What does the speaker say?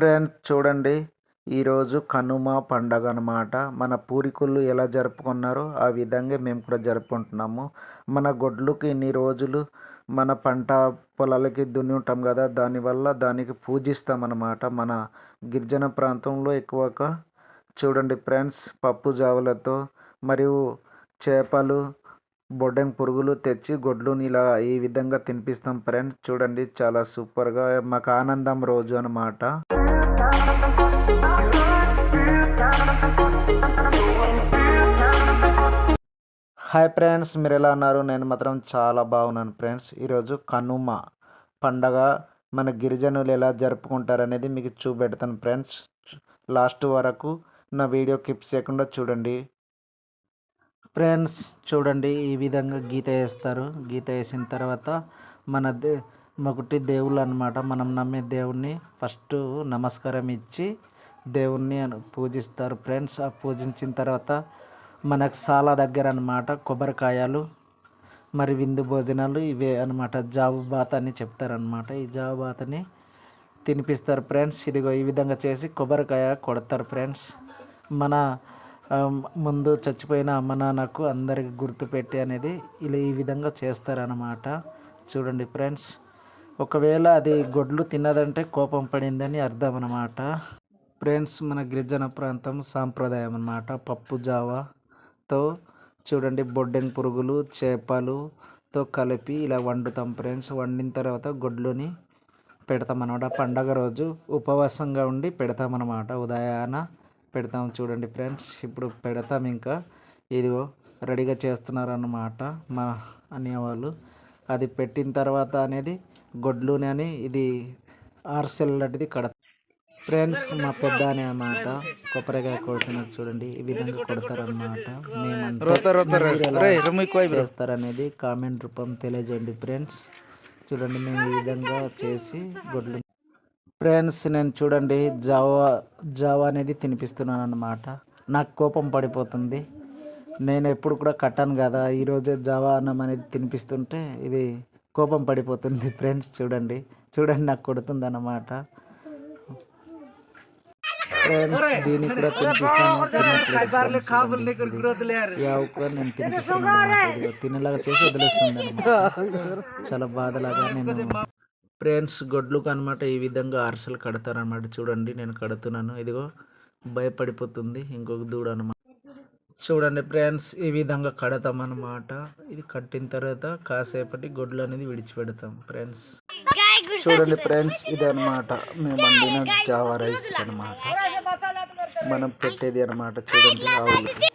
Friends చూడండి. ఈరోజు కనుమ పండగ అనమాట మన పూర్వీకులు ఎలా జరుపుకున్నారో ఆ విధంగా మేము కూడా జరుపుకుంటున్నాము. మన గొడ్లుకి ఇన్ని రోజులు మన పంట పొలాలకి దున్ని ఉంటాం కదా దానివల్ల దానికి పూజిస్తామన్నమాట మన గిరిజన ప్రాంతంలో ఎక్కువగా చూడండి ఫ్రెండ్స్ పప్పు జావులతో మరియు చేపలు బొడ్డెం పురుగులు తెచ్చి గొడ్లుని ఇలా ఈ విధంగా తినిపిస్తాం ఫ్రెండ్స్ చూడండి చాలా సూపర్గా మాకు ఆనందం రోజు అన్నమాట. హాయ్ ఫ్రెండ్స్ మీరు ఎలా ఉన్నారు? నేను మాత్రం చాలా బాగున్నాను ఫ్రెండ్స్ ఈరోజు కనుమ పండగ మన గిరిజనులు ఎలా జరుపుకుంటారు అనేది మీకు చూపెడతాను ఫ్రెండ్స్ లాస్ట్ వరకు నా వీడియో కిప్స్ చేయకుండా చూడండి. ఫ్రెండ్స్ చూడండి ఈ విధంగా గీత వేస్తారు. గీత వేసిన తర్వాత మన దే ఒకటి దేవుళ్ళు అనమాట మనం నమ్మే దేవుణ్ణి ఫస్ట్ నమస్కారం ఇచ్చి దేవుణ్ణి పూజిస్తారు. ఫ్రెండ్స్ ఆ పూజించిన తర్వాత మనకు చాలా దగ్గర అనమాట కొబ్బరికాయలు మరి విందు భోజనాలు ఇవే అనమాట జాబు బాత్ అని చెప్తారనమాట ఈ జాబు బాతని తినిపిస్తారు ఫ్రెండ్స్. ఇదిగో ఈ విధంగా చేసి కొబ్బరికాయ కొడతారు ఫ్రెండ్స్. మన ముందు చచ్చిపోయిన అమ్మ నాన్నకు అందరికి గుర్తుపెట్టి అనేది ఇలా ఈ విధంగా చేస్తారనమాట చూడండి ఫ్రెండ్స్ ఒకవేళ అది గొడ్లు తిన్నదంటే కోపం పడిందని అర్థం అనమాట ఫ్రెండ్స్ మన గిరిజన ప్రాంతం సాంప్రదాయం అనమాట పప్పు జావాతో చూడండి బొడ్డెం పురుగులు చేపలుతో కలిపి ఇలా వండుతాం ఫ్రెండ్స్. వండిన తర్వాత గొడ్లుని పెడతామన్నమాట. పండగ రోజు ఉపవాసంగా ఉండి పెడతామన్నమాట ఉదయాన. పెడతాం చూడండి ఫ్రెండ్స్. ఇప్పుడు పెడతాం ఇంకా. ఇదిగో రెడీగా చేస్తున్నారు అన్నమాట మా అన్నయ్య వాళ్ళు అది పెట్టిన తర్వాత అనేది గొడ్లుని అని ఇది ఆర్సెల్ లాంటిది కడ ఫ్రెండ్స్ మా పెద్ద అనే అన్నమాట కొబ్బరికాయ కొడుతున్నారు చూడండి. ఈ విధంగా కొడతారు అనమాట మేమంతా చేస్తారనేది కామెంట్ రూపం తెలియజేయండి ఫ్రెండ్స్. చూడండి మేము ఈ విధంగా చేసి గొడ్లు ఫ్రెండ్స్ నేను చూడండి జావా జావా అనేది తినిపిస్తున్నాను అనమాట నాకు కోపం పడిపోతుంది. నేను ఎప్పుడు కూడా కట్టాను కదా. ఈరోజే జావా అన్నం అనేది తినిపిస్తుంటే ఇది కోపం పడిపోతుంది ఫ్రెండ్స్ చూడండి. చూడండి నాకు కొడుతుంది అన్నమాట ఫ్రెండ్స్ దీన్ని కూడా తినిపిస్తాను. ఆవు కూడా నేను తినిపిస్తున్నాను తినేలాగా చేసి వదిలేస్తుంది. చాలా బాధలాగా నేను ఫ్రెండ్స్ గొడ్లకు అనమాట ఈ విధంగా అరసలు కడతారనమాట చూడండి నేను కడుతున్నాను. ఇదిగో భయపడిపోతుంది ఇంకొక దూడ అనమాట చూడండి ఫ్రెండ్స్ ఈ విధంగా కడతాం అనమాట ఇది కట్టిన తర్వాత కాసేపటి గొడ్లు అనేది విడిచిపెడతాం ఫ్రెండ్స్. చూడండి ఫ్రెండ్స్ ఇది అనమాట మేము వండిన జావా రైస్ అనమాట మనం పెట్టేది అనమాట చూడండి ఆవులకి.